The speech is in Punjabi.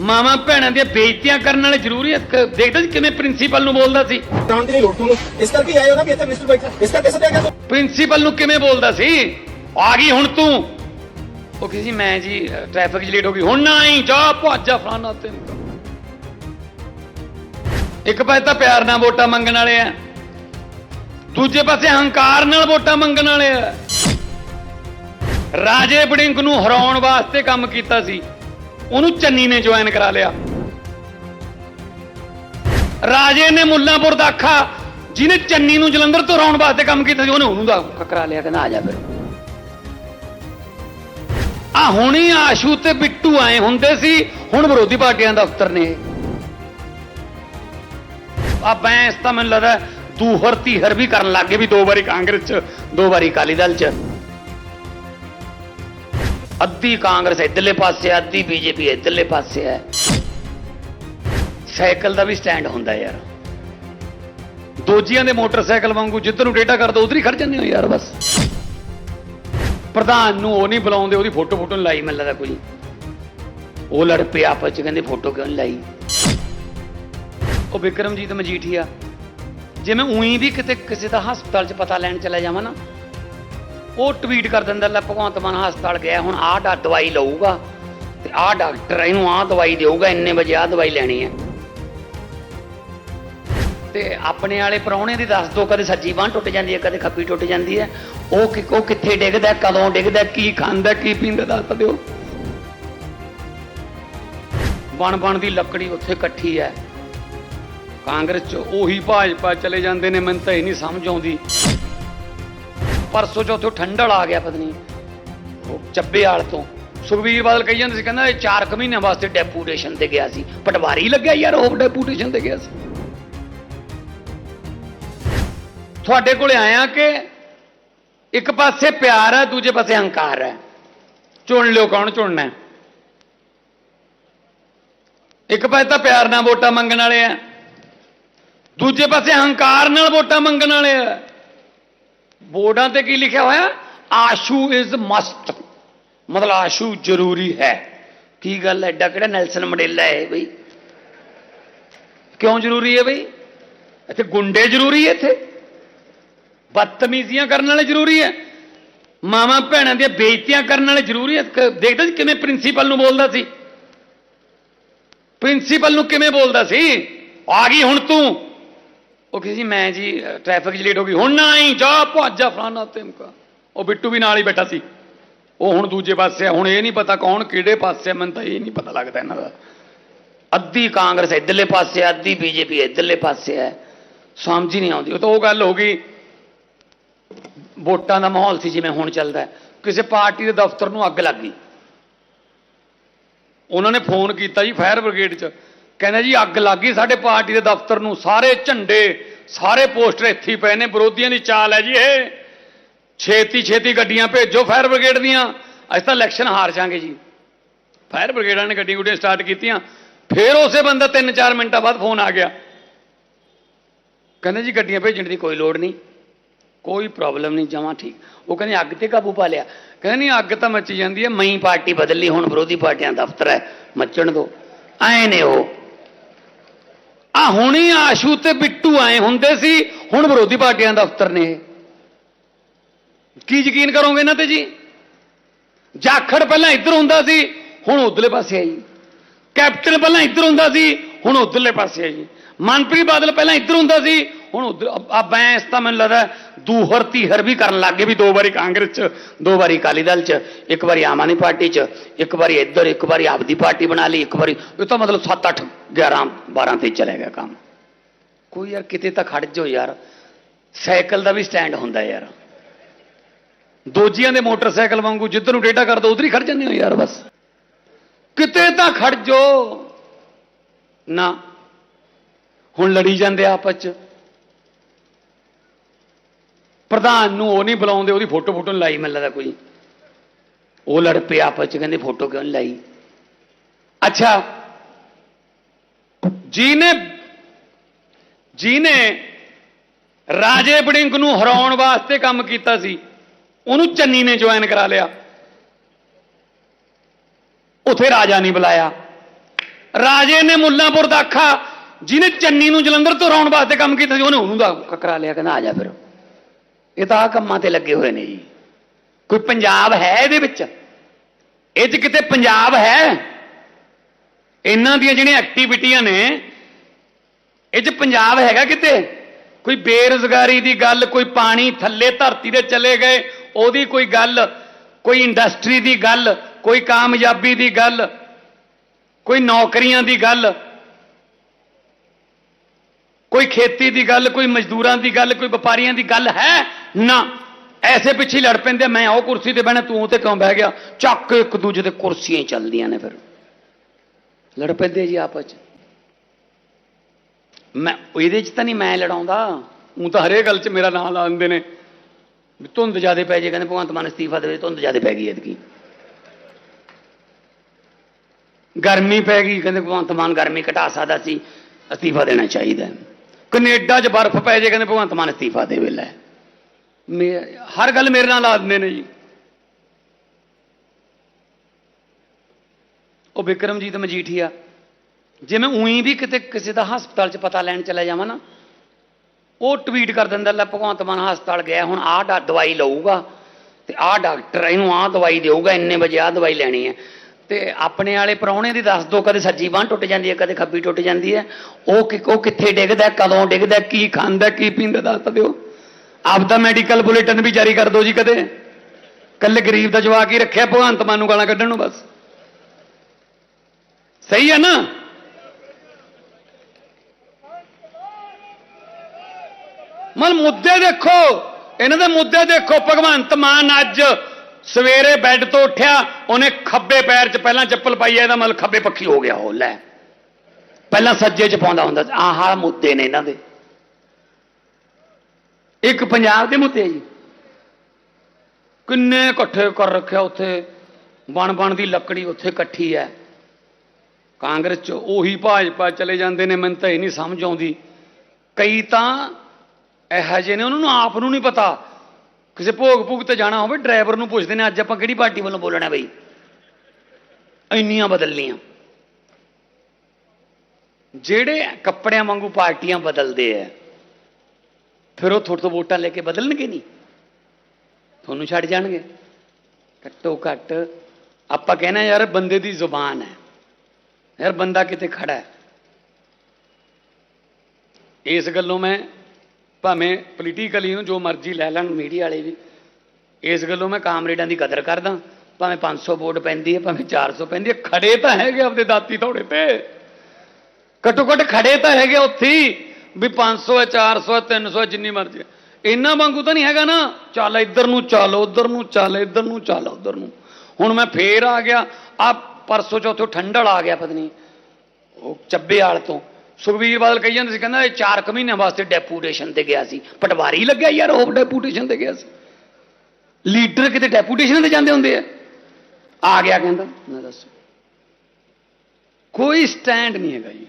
ਮਾਵਾਂ ਭੈਣਾਂ ਦੀਆਂ ਬੇਇੱਜ਼ਤੀਆਂ ਕਰਨ ਵਾਲੇ ਜ਼ਰੂਰੀ ਹੈ ਦੇਖਦੇ ਕਿਵੇਂ ਪ੍ਰਿੰਸੀਪਲ ਨੂੰ ਬੋਲਦਾ ਸੀ? ਜਾਣ ਦੀ ਨਹੀਂ ਲੋੜ ਤੁਹਾਨੂੰ ਇਸ ਕਰਕੇ ਹੀ ਆਏ ਹੋ ਨਾ ਵੀ ਇੱਥੇ ਮਿਨਿਸਟਰ ਬੈਠਾ। ਇਸ ਕਰਕੇ ਸੱਦਿਆ ਗਿਆ ਤੁਹਾਨੂੰ। ਪ੍ਰਿੰਸੀਪਲ ਨੂੰ ਕਿਵੇਂ ਬੋਲਦਾ ਸੀ? ਆ ਗਈ ਹੁਣ ਤੂੰ। ਉਹ ਕਿਸੇ ਮੈਂ ਜੀ ਟ੍ਰੈਫਿਕ 'ਚ ਲੇਟ ਹੋ ਗਈ। ਹੁਣ ਨਾ ਆਈ ਜਾ ਭੱਜ ਜਾ ਫਲਾਣਾ ਤੈਨੂੰ ਇੱਕ ਪਾਸੇ ਤਾਂ ਪਿਆਰ ਨਾਲ ਵੋਟਾਂ ਮੰਗਣ ਵਾਲੇ ਆ। ਦੂਜੇ ਪਾਸੇ ਹੰਕਾਰ ਨਾਲ ਵੋਟਾਂ ਮੰਗਣ ਵਾਲੇ ਆ। ਰਾਜੇ ਬੜਿੰਗ ਨੂੰ ਹਰਾਉਣ ਵਾਸਤੇ ਕੰਮ ਕੀਤਾ ਸੀ। ਉਹਨੂੰ ਚੰਨੀ ਨੇ ਜੁਆਇਨ ਕਰਾ ਲਿਆ। ਰਾਜੇ ਨੇ ਮੁੱਲਾਂਪੁਰ ਦਾਖਾ ਜਿਹਨੇ ਚੰਨੀ ਨੂੰ ਜਲੰਧਰ ਤੋਂ ਹਰਾਉਣ ਵਾਸਤੇ ਕੰਮ ਕੀਤਾ ਸੀ, ਉਹਨੇ ਉਹਨੂੰ ਦਾ ਕਰਾ ਲਿਆ, ਕਹਿੰਦਾ ਆ ਜਾ ਫਿਰ। ਆ ਹੁਣੀ ਆਸ਼ੂ ਤੇ ਬਿੱਟੂ ਆਏ ਹੁੰਦੇ ਸੀ, ਹੁਣ ਵਿਰੋਧੀ ਪਾਰਟੀਆਂ ਦਾ ਦਫ਼ਤਰ ਨੇ ਇਹ। ਆ ਬੈਂਸ ਤਾਂ ਮੈਨੂੰ ਲੱਗਦਾ ਦੂਹਰ ਤੀਹਰ ਵੀ ਕਰਨ ਲੱਗੇ ਵੀ ਦੋ ਵਾਰੀ ਕਾਂਗਰਸ ਚ, ਦੋ ਵਾਰੀ ਅਕਾਲੀ ਦਲ ਚ। ਅੱਧੀ ਕਾਂਗਰਸ ਇਧਰਲੇ ਪਾਸੇ ਆ, ਅੱਧੀ ਬੀਜੇਪੀ ਇਧਰਲੇ ਪਾਸੇ ਹੈ। ਸਾਈਕਲ ਦਾ ਵੀ ਸਟੈਂਡ ਹੁੰਦਾ ਯਾਰ। ਦੋਜੀਆਂ ਦੇ ਮੋਟਰਸਾਈਕਲ ਵਾਂਗੂ ਜਿੱਧਰ ਨੂੰ ਡੇਟਾ ਕਰਦਾ ਉਧਰ ਹੀ ਖੜ ਜਾਂਦੇ ਹੋ ਯਾਰ ਬਸ। ਪ੍ਰਧਾਨ ਨੂੰ ਉਹ ਨਹੀਂ ਬੁਲਾਉਂਦੇ ਉਹਦੀ ਫੋਟੋ ਫੋਟੋ ਲਾਈ ਮੈਨੂੰ ਲੱਗਦਾ ਕੋਈ। ਉਹ ਲੜ ਪਏ ਆਪਸ ਚ ਕਹਿੰਦੇ ਫੋਟੋ ਕਿਉਂ ਨੀ ਲਾਈ? ਉਹ ਵਿਕਰਮਜੀਤ ਮਜੀਠੀਆ ਜੇ ਮੈਂ ਉਹੀ ਵੀ ਕਿਤੇ ਕਿਸੇ ਦਾ ਹਸਪਤਾਲ 'ਚ ਪਤਾ ਲੈਣ ਚਲਾ ਜਾਵਾਂ ਨਾ ਉਹ ਟਵੀਟ ਕਰ ਦਿੰਦਾ, ਲੈ ਭਗਵੰਤ ਮਾਨ ਹਸਪਤਾਲ ਗਿਆ, ਹੁਣ ਆਹ ਡਾ ਦਵਾਈ ਲਊਗਾ, ਤੇ ਆਹ ਡਾਕਟਰ ਇਹਨੂੰ ਆਹ ਦਵਾਈ ਦੇਊਗਾ, ਇੰਨੇ ਵਜੇ ਆਹ ਦਵਾਈ ਲੈਣੀ ਹੈ ਤੇ ਆਪਣੇ ਵਾਲੇ ਪ੍ਰਾਹੁਣੇ ਦੀ ਦੱਸ ਦੋ ਕਦੇ ਸੱਜੀ ਬਾਂਹ ਟੁੱਟ ਜਾਂਦੀ ਹੈ, ਕਦੇ ਖੱਬੀ ਟੁੱਟ ਜਾਂਦੀ ਹੈ। ਉਹ ਉਹ ਕਿੱਥੇ ਡਿੱਗਦਾ, ਕਦੋਂ ਡਿੱਗਦਾ, ਕੀ ਖਾਂਦਾ, ਕੀ ਪੀਂਦਾ, ਦੱਸ ਦਿਓ। ਬਣ ਬਣ ਦੀ ਲੱਕੜੀ ਉੱਥੇ ਇਕੱਠੀ ਹੈ। ਕਾਂਗਰਸ ਚ ਉਹੀ ਭਾਜਪਾ ਚਲੇ ਜਾਂਦੇ ਨੇ, ਮੈਨੂੰ ਤਾਂ ਇਹ ਨਹੀਂ ਸਮਝ ਆਉਂਦੀ। ਪਰਸੋਂ ਚੌਥੋਂ ਠੰਡਲ ਆ ਗਿਆ ਪਤਨੀ। ਉਹ ਚੱਬੇ ਵਾਲ ਤੋਂ। ਸੁਖਬੀਰ ਬਾਦਲ ਕਹੀ ਜਾਂਦੇ ਸੀ, ਕਹਿੰਦਾ ਇਹ 4 ਕੁ ਮਹੀਨਿਆਂ ਵਾਸਤੇ ਡੈਪੂਟੇਸ਼ਨ ਤੇ ਗਿਆ ਸੀ। ਪਟਵਾਰੀ ਲੱਗਿਆ ਯਾਰ ਉਹ ਡੈਪੂਟੇਸ਼ਨ ਤੇ ਗਿਆ ਸੀ। ਤੁਹਾਡੇ ਕੋਲੇ ਆਇਆ ਕਿ ਇੱਕ ਪਾਸੇ ਪਿਆਰ ਹੈ, ਦੂਜੇ ਪਾਸੇ ਹੰਕਾਰ ਹੈ? ਚੁਣ ਲਿਓ ਕੌਣ ਚੁਣਨਾ ਇੱਕ ਪਾਸੇ ਤਾਂ ਪਿਆਰ ਨਾਲ ਵੋਟਾਂ ਮੰਗਣ ਵਾਲੇ ਆ ਦੂਜੇ ਪਾਸੇ ਹੰਕਾਰ ਨਾਲ ਵੋਟਾਂ ਮੰਗਣ ਵਾਲੇ ਆ ਬੋਰਡਾਂ ਤੇ ਕੀ ਲਿਖਿਆ ਹੋਇਆ? ਆਸ਼ੂ ਇਜ਼ ਮਸਟ ਮਤਲਬ ਆਸ਼ੂ ਜ਼ਰੂਰੀ ਹੈ। ਕੀ ਗੱਲ ਹੈ? ਐਡਾ ਕਿਹੜਾ ਨੈਲਸਨ ਮੰਡੇਲਾ ਹੈ ਬਈ? ਕਿਉਂ ਜ਼ਰੂਰੀ ਹੈ ਬਈ? ਇੱਥੇ ਗੁੰਡੇ ਜ਼ਰੂਰੀ ਹੈ ਇੱਥੇ। ਬਦਤਮੀਜ਼ੀਆਂ ਕਰਨ ਵਾਲੇ ਜ਼ਰੂਰੀ ਹੈ। ਮਾਵਾਂ ਭੈਣਾਂ ਦੀਆਂ ਬੇਇੱਜ਼ਤੀਆਂ ਕਰਨ ਵਾਲੇ ਜ਼ਰੂਰੀ ਹੈ। ਦੇਖਦੇ ਸੀ ਕਿਵੇਂ ਪ੍ਰਿੰਸੀਪਲ ਨੂੰ ਬੋਲਦਾ ਸੀ? ਪ੍ਰਿੰਸੀਪਲ ਨੂੰ ਕਿਵੇਂ ਬੋਲਦਾ ਸੀ? ਆ ਗਈ ਹੁਣ ਤੂੰ। ਉਹ ਕਿਸੇ ਮੈਂ ਜੀ ਟ੍ਰੈਫਿਕ 'ਚ ਲੇਟ ਹੋ ਗਈ। ਹੁਣ ਨਾ ਆਈ, ਜਾ ਭੱਜ ਜਾ ਫਲਾਣਾ ਤੈਨੂੰ ਉਹ ਬਿੱਟੂ ਵੀ ਨਾਲ ਹੀ ਬੈਠਾ ਸੀ। ਉਹ ਹੁਣ ਦੂਜੇ ਪਾਸੇ ਹੁਣ ਇਹ ਨਹੀਂ ਪਤਾ ਕੌਣ ਕਿਹੜੇ ਪਾਸੇ ਮੈਨੂੰ ਤਾਂ ਇਹ ਨਹੀਂ ਪਤਾ ਲੱਗਦਾ ਇਹਨਾਂ ਦਾ। ਅੱਧੀ ਕਾਂਗਰਸ ਇਧਰਲੇ ਪਾਸੇ ਅੱਧੀ ਬੀਜੇਪੀ ਇਧਰਲੇ ਪਾਸੇ ਹੈ ਸਮਝ ਹੀ ਨਹੀਂ ਆਉਂਦੀ। ਉਹ ਤਾਂ ਉਹ ਗੱਲ ਹੋ ਗਈ। ਵੋਟਾਂ ਦਾ ਮਾਹੌਲ ਸੀ ਜਿਵੇਂ ਹੁਣ ਚੱਲਦਾ ਕਿਸੇ ਪਾਰਟੀ ਦੇ ਦਫ਼ਤਰ ਨੂੰ ਅੱਗ ਲੱਗ ਗਈ। ਉਹਨਾਂ ਨੇ ਫੋਨ ਕੀਤਾ ਜੀ, ਫਾਇਰ ਬ੍ਰਿਗੇਡ 'ਚ। ਕਹਿੰਦਾ ਜੀ, ਅੱਗ ਲੱਗ ਗਈ ਸਾਡੇ ਪਾਰਟੀ ਦੇ ਦਫ਼ਤਰ ਨੂੰ। ਸਾਰੇ ਝੰਡੇ, ਸਾਰੇ ਪੋਸਟਰ ਇੱਥੇ ਪਏ ਨੇ, ਵਿਰੋਧੀਆਂ ਦੀ ਚਾਲ ਹੈ ਜੀ ਇਹ। ਛੇਤੀ ਛੇਤੀ ਗੱਡੀਆਂ ਭੇਜੋ ਫਾਇਰ ਬ੍ਰਿਗੇਡ ਦੀਆਂ। ਅੱਜ ਤਾਂ ਇਲੈਕਸ਼ਨ ਹਾਰ ਜਾਾਂਗੇ ਜੀ। ਫਾਇਰ ਬ੍ਰਿਗੇਡਾਂ ਨੇ ਗੱਡੀ ਗੁੱਡੀਆਂ ਸਟਾਰਟ ਕੀਤੀਆਂ। ਫਿਰ ਉਸੇ ਬੰਦਾ 3-4 ਮਿੰਟਾਂ ਬਾਅਦ ਫੋਨ ਆ ਗਿਆ। ਕਹਿੰਦੇ ਜੀ, ਗੱਡੀਆਂ ਭੇਜਣ ਦੀ ਕੋਈ ਲੋੜ ਨਹੀਂ। ਕੋਈ ਪ੍ਰੋਬਲਮ ਨਹੀਂ, ਜਮਾਂ ਠੀਕ। ਉਹ ਕਹਿੰਦੇ, ਅੱਗ ਤੇ ਕਾਬੂ ਪਾ ਲਿਆ। ਕਹਿੰਦੇ, ਨਹੀਂ, ਅੱਗ ਤਾਂ ਮੱਚੀ ਜਾਂਦੀ ਹੈ। ਮਈ ਪਾਰਟੀ ਬਦਲੀ ਹੁਣ ਵਿਰੋਧੀ ਪਾਰਟੀਆਂ ਦਾ ਦਫ਼ਤਰ ਹੈ। ਮੱਚਣ ਦੋ। ਐ ਨੇ ਉਹ। ਆ ਹੁਣੀ ਆਸ਼ੂ ਤੇ ਬਿੱਟੂ ਆਏ ਹੁੰਦੇ ਸੀ, ਹੁਣ ਵਿਰੋਧੀ ਪਾਰਟੀਆਂ ਦਾ ਦਫ਼ਤਰ ਨੇ ਇਹ। ਕੀ ਯਕੀਨ ਕਰੋਗੇ ਇਹਨਾਂ ਤੇ ਜੀ? ਜਾਖੜ ਪਹਿਲਾਂ ਇੱਧਰ ਹੁੰਦਾ ਸੀ, ਹੁਣ ਉਧਰਲੇ ਪਾਸੇ ਆਈ। ਕੈਪਟਨ ਪਹਿਲਾਂ ਇੱਧਰ ਹੁੰਦਾ ਸੀ, ਹੁਣ ਉਧਰਲੇ ਪਾਸੇ ਆ ਜੀ ਮਨਪ੍ਰੀਤ ਬਾਦਲ ਪਹਿਲਾਂ ਇੱਧਰ ਹੁੰਦਾ ਸੀ ਹੁਣ ਉਧਰ ਆ ਬੈਂਸ ਤਾਂ ਮੈਨੂੰ ਲੱਗਦਾ ਦੂਹਰ ਤੀਹਰ ਵੀ ਕਰਨ ਲੱਗ ਗਏ ਵੀ ਦੋ ਵਾਰੀ ਕਾਂਗਰਸ ਚ, ਦੋ ਵਾਰੀ ਅਕਾਲੀ ਦਲ ਚ, ਇੱਕ ਵਾਰੀ ਆਮ ਆਦਮੀ ਪਾਰਟੀ ਚ, ਇੱਕ ਵਾਰੀ ਇੱਧਰ, ਇੱਕ ਵਾਰੀ ਆਪਦੀ ਪਾਰਟੀ ਬਣਾ ਲਈ, ਇੱਕ ਵਾਰੀ ਇਹ ਤਾਂ ਮਤਲਬ 7 8 11 12 ਤੇ ਚਲੇ ਗਿਆ ਕੰਮ। ਕੋਈ ਯਾਰ ਕਿਤੇ ਤਾਂ ਖੜ ਜਾਓ ਯਾਰ। ਸਾਈਕਲ ਦਾ ਵੀ ਸਟੈਂਡ ਹੁੰਦਾ ਯਾਰ। ਦੋਜੀਆਂ ਦੇ ਮੋਟਰਸਾਈਕਲ ਵਾਂਗੂ ਜਿੱਧਰ ਨੂੰ ਡੇਟਾ ਕਰ ਕਰਦਾ ਉਧਰ ਹੀ ਖੜ ਜਾਂਦੇ ਹੋ ਯਾਰ ਬਸ। ਕਿਤੇ ਤਾਂ ਖੜ ਜਾਓ। ਨਾ। ਹੁਣ ਲੜੀ ਜਾਂਦੇ ਆਪਸ ਚ। ਪ੍ਰਧਾਨ ਨੂੰ ਉਹ ਨਹੀਂ ਬੁਲਾਉਂਦੇ, ਉਹਦੀ ਫੋਟੋ ਫੋਟੋ ਲਾਈ ਮੈਨੂੰ ਲੱਗਦਾ ਕੋਈ। ਉਹ ਲੜ ਪਏ ਆਪਸ ਚ, ਕਹਿੰਦੇ ਫੋਟੋ ਕਿਉਂ ਨੀ ਲਾਈ? ਅੱਛਾ, ਜਿਹਨੇ ਜਿਹਨੇ ਰਾਜੇ ਬੜਿੰਗ ਨੂੰ ਹਰਾਉਣ ਵਾਸਤੇ ਕੰਮ ਕੀਤਾ ਸੀ, ਉਹਨੂੰ ਚੰਨੀ ਨੇ ਜੁਆਇਨ ਕਰਾ ਲਿਆ। ਉਥੇ ਰਾਜਾ ਨਹੀਂ ਬੁਲਾਇਆ। ਰਾਜੇ ਨੇ ਮੁੱਲਾਂਪੁਰ ਦਾ ਆਖਾ ਜਿਹਨੇ ਚੰਨੀ ਨੂੰ ਜਲੰਧਰ ਤੋਂ ਹਰਾਉਣ ਵਾਸਤੇ ਕੰਮ ਕੀਤਾ ਸੀ, ਉਹਨੇ ਉਹਨੂੰ ਦਾ ਕਕਰਾ ਲਿਆ, ਕਹਿੰਦਾ ਆ ਜਾ ਫਿਰ। ਇਹ ਤਾਂ ਆ ਕੰਮਾਂ ਤੇ ਲੱਗੇ ਹੋਏ ਨੇ ਜੀ। ਕੋਈ ਪੰਜਾਬ ਹੈ ਇਹਦੇ ਵਿੱਚ? ਇਹ 'ਚ ਕਿਤੇ ਪੰਜਾਬ ਹੈ? ਇਹਨਾਂ ਦੀਆਂ ਜਿਹੜੀਆਂ ਐਕਟੀਵਿਟੀਆਂ ਨੇ, ਇਹ 'ਚ ਪੰਜਾਬ ਹੈਗਾ ਕਿਤੇ? ਕੋਈ ਬੇਰੁਜ਼ਗਾਰੀ ਦੀ ਗੱਲ, ਕੋਈ ਪਾਣੀ ਥੱਲੇ ਧਰਤੀ ਦੇ ਚਲੇ ਗਏ, ਉਹਦੀ ਕੋਈ ਗੱਲ, ਕੋਈ ਇੰਡਸਟਰੀ ਦੀ ਗੱਲ, ਕੋਈ ਕਾਮਯਾਬੀ ਦੀ ਗੱਲ, ਕੋਈ ਨੌਕਰੀਆਂ ਦੀ ਗੱਲ ਕੋਈ ਖੇਤੀ ਦੀ ਗੱਲ, ਕੋਈ ਮਜ਼ਦੂਰਾਂ ਦੀ ਗੱਲ, ਕੋਈ ਵਪਾਰੀਆਂ ਦੀ ਗੱਲ ਹੈ? ਨਾ। ਐਸੇ ਪਿੱਛੇ ਲੜ ਪੈਂਦੇ ਮੈਂ ਉਹ ਕੁਰਸੀ ਤੇ ਬਹਿਣਾ, ਤੂੰ ਤੇ ਕਿਉਂ ਬਹਿ ਗਿਆ? ਚੱਕ ਇੱਕ ਦੂਜੇ ਤੇ ਕੁਰਸੀਆਂ ਚੱਲਦੀਆਂ ਨੇ ਫਿਰ। ਲੜ ਪੈਂਦੇ ਜੀ ਆਪਸ ਚ। ਮੈਂ, ਇਹਦੇ ਚ ਤਾਂ ਨਹੀਂ ਮੈਂ ਲੜਾਉਂਦਾ। ਉਹ ਤਾਂ ਹਰੇਕ ਗੱਲ ਚ ਮੇਰਾ ਨਾਂ ਲਾ ਦਿੰਦੇ ਨੇ। ਵੀ ਧੁੰਦ ਜਿਆਦੇ ਪੈ ਜੇ, ਕਹਿੰਦੇ ਭਗਵੰਤ ਮਾਨ ਅਸਤੀਫਾ ਦੇਵੇ, ਧੁੰਦ ਜਿਆਦੇ ਪੈ ਗਈ ਐਤਕੀ। ਗਰਮੀ ਪੈ ਗਈ, ਕਹਿੰਦੇ ਭਗਵੰਤ ਮਾਨ, ਗਰਮੀ ਘਟਾ ਸਕਦਾ ਸੀ, ਅਸਤੀਫਾ ਦੇਣਾ ਚਾਹੀਦਾ ਕੈਨੇਡਾ 'ਚ ਬਰਫ਼ ਪੈ ਜੇ, ਕਹਿੰਦੇ ਭਗਵੰਤ ਮਾਨ ਅਸਤੀਫਾ ਦੇ ਲੈ। ਹਰ ਗੱਲ ਮੇਰੇ ਨਾਲ ਲਾ ਨੇ ਜੀ। ਉਹ ਵਿਕਰਮਜੀਤ ਮਜੀਠੀਆ, ਜੇ ਮੈਂ ਉਹੀ ਵੀ ਕਿਤੇ ਕਿਸੇ ਦਾ ਹਸਪਤਾਲ 'ਚ ਪਤਾ ਲੈਣ ਚਲਾ ਜਾਵਾਂ ਨਾ, ਉਹ ਟਵੀਟ ਕਰ ਦਿੰਦਾ, ਲੈ ਭਗਵੰਤ ਮਾਨ ਹਸਪਤਾਲ ਗਿਆ, ਹੁਣ ਆਹ ਦਵਾਈ ਲਊਗਾ, ਤੇ ਆਹ ਡਾਕਟਰ ਇਹਨੂੰ ਆਹ ਦਵਾਈ ਦੇਊਗਾ, ਇੰਨੇ ਵਜੇ ਆਹ ਦਵਾਈ ਲੈਣੀ ਹੈ। ਤੇ ਆਪਣੇ ਵਾਲੇ ਪ੍ਰਾਹੁਣੇ ਦੀ ਦੱਸ ਦੋ, ਕਦੇ ਸੱਜੀ ਬਾਂਹ ਟੁੱਟ ਜਾਂਦੀ ਹੈ, ਕਦੇ ਖੱਬੀ ਟੁੱਟ ਜਾਂਦੀ ਹੈ। ਉਹ ਕਿ- ਉਹ ਕਿੱਥੇ ਡਿੱਗਦਾ, ਕਦੋਂ ਡਿੱਗਦਾ, ਕੀ ਖਾਂਦਾ, ਕੀ ਪੀਂਦਾ, ਦੱਸ ਦਿਓ। ਆਪ ਦਾ ਮੈਡੀਕਲ ਬੁਲੇਟਿਨ ਵੀ ਜਾਰੀ ਕਰ ਦਿਓ ਜੀ ਕਦੇ। ਕੱਲੇ ਗਰੀਬ ਦਾ ਜਵਾਕ ਹੀ ਰੱਖਿਆ, ਭਗਵੰਤ ਮਾਨ ਨੂੰ ਗਾਲਾਂ ਕੱਢਣ ਨੂੰ ਬਸ। ਸਹੀ ਹੈ ਨਾ? ਮਨ ਮੁੱਦੇ ਦੇਖੋ, ਇਹਨਾਂ ਦੇ ਮੁੱਦੇ ਦੇਖੋ, ਭਗਵੰਤ ਮਾਨ ਅੱਜ ਸਵੇਰੇ ਬੈੱਡ ਤੋਂ ਉੱਠਿਆ, ਉਹਨੇ ਖੱਬੇ ਪੈਰ 'ਚ ਪਹਿਲਾਂ ਚੱਪਲ ਪਾਈ ਹੈ ਇਹਦਾ ਮਤਲਬ ਖੱਬੇ ਪੱਖੀ ਹੋ ਗਿਆ ਉਹ, ਲੈ। ਪਹਿਲਾਂ ਸੱਜੇ 'ਚ ਪਾਉਂਦਾ ਹੁੰਦਾ ਸੀ, ਆਹ ਮੁੱਦੇ ਨੇ ਇਹਨਾਂ ਦੇ। ਇੱਕ ਪੰਜਾਬ ਦੇ ਮੁੱਦੇ ਜੀ। ਕਿੰਨੇ ਇਕੱਠੇ ਕਰ ਰੱਖਿਆ ਉੱਥੇ, ਬਣ ਬਣ ਦੀ ਲੱਕੜੀ ਉੱਥੇ ਇਕੱਠੀ ਹੈ। ਕਾਂਗਰਸ 'ਚ ਉਹੀ ਭਾਜਪਾ ਚਲੇ ਜਾਂਦੇ ਨੇ, ਮੈਨੂੰ ਤਾਂ ਇਹ ਨਹੀਂ ਸਮਝ ਆਉਂਦੀ। ਕਈ ਤਾਂ ਇਹੋ ਜਿਹੇ ਨੇ, ਉਹਨਾਂ ਨੂੰ ਆਪ ਨੂੰ ਨਹੀਂ ਪਤਾ। ਕਿਸੇ ਭੋਗ ਭੂਗ ਤੇ ਜਾਣਾ ਹੋਵੇ ਡਰਾਈਵਰ ਨੂੰ ਪੁੱਛਦੇ ਨੇ ਅੱਜ ਆਪਾਂ ਕਿਹੜੀ ਪਾਰਟੀ ਵੱਲੋਂ ਬੋਲਣਾ ਬਈ ਇੰਨੀਆਂ ਬਦਲਣੀਆਂ ਜਿਹੜੇ ਕੱਪੜਿਆਂ ਵਾਂਗੂ ਪਾਰਟੀਆਂ ਬਦਲਦੇ ਆ ਫਿਰ ਉਹ ਤੁਹਾਡੇ ਤੋਂ ਵੋਟਾਂ ਲੈ ਕੇ ਬਦਲਣਗੇ ਨਹੀਂ ਤੁਹਾਨੂੰ ਛੱਡ ਜਾਣਗੇ ਘੱਟੋ ਘੱਟ ਆਪਾਂ ਕਹਿੰਦੇ ਹਾਂ ਯਾਰ ਬੰਦੇ ਦੀ ਜ਼ੁਬਾਨ ਹੈ ਯਾਰ ਬੰਦਾ ਕਿਤੇ ਖੜਾ ਹੈ ਇਸ ਗੱਲੋਂ ਮੈਂ ਭਾਵੇਂ ਪੋਲੀਟੀਕਲੀ ਨੂੰ ਜੋ ਮਰਜ਼ੀ ਲੈ ਲੈਣ ਮੀਡੀਆ ਵਾਲੇ ਵੀ। ਇਸ ਗੱਲੋਂ ਮੈਂ ਕਾਮਰੇਡਾਂ ਦੀ ਕਦਰ ਕਰਦਾ। ਭਾਵੇਂ 500 ਵੋਟ ਪੈਂਦੀ ਹੈ, ਭਾਵੇਂ 400 ਪੈਂਦੀ ਹੈ, ਖੜੇ ਤਾਂ ਹੈਗੇ ਆਪਦੇ ਦਾਤੀ ਥੋੜੇ ਤੇ। ਘੱਟੋ ਘੱਟ ਖੜੇ ਤਾਂ ਹੈਗੇ ਉੱਥੇ ਹੀ, ਵੀ 500 ਹੈ 400 ਹੈ 300 ਹੈ, ਜਿੰਨੀ ਮਰਜ਼ੀ ਇੰਨਾ ਵਾਂਗੂ ਤਾਂ ਨਹੀਂ ਹੈਗਾ ਨਾ, ਚੱਲ ਇੱਧਰ ਨੂੰ, ਚੱਲ ਉੱਧਰ ਨੂੰ, ਚੱਲ ਇੱਧਰ ਨੂੰ, ਚੱਲ ਉੱਧਰ ਨੂੰ। ਹੁਣ ਮੈਂ ਫੇਰ ਆ ਗਿਆ ਆ ਪਰਸੋਂ ਚੌਥੋਂ ਠੰਡਲ ਆ ਗਿਆ ਪਤਨੀ, ਉਹ ਚੱਬੇ ਵਾਲ ਤੋਂ। ਸੁਖਬੀਰ ਬਾਦਲ ਕਹੀ ਜਾਂਦੇ ਸੀ, ਕਹਿੰਦਾ ਇਹ 4 ਕੁ ਮਹੀਨਿਆਂ ਵਾਸਤੇ ਡੈਪੂਟੇਸ਼ਨ ਤੇ ਗਿਆ ਸੀ। ਪਟਵਾਰੀ ਲੱਗਿਆ ਯਾਰ, ਉਹ ਡੈਪੂਟੇਸ਼ਨ ਤੇ ਗਿਆ ਸੀ। ਲੀਡਰ ਕਿਤੇ ਡੈਪੂਟੇਸ਼ਨ ਤੇ ਜਾਂਦੇ ਹੁੰਦੇ ਆ? ਆ ਗਿਆ ਕਹਿੰਦਾ, ਮੈਂ ਦੱਸ। ਕੋਈ ਸਟੈਂਡ ਨਹੀਂ ਹੈਗਾ ਜੀ।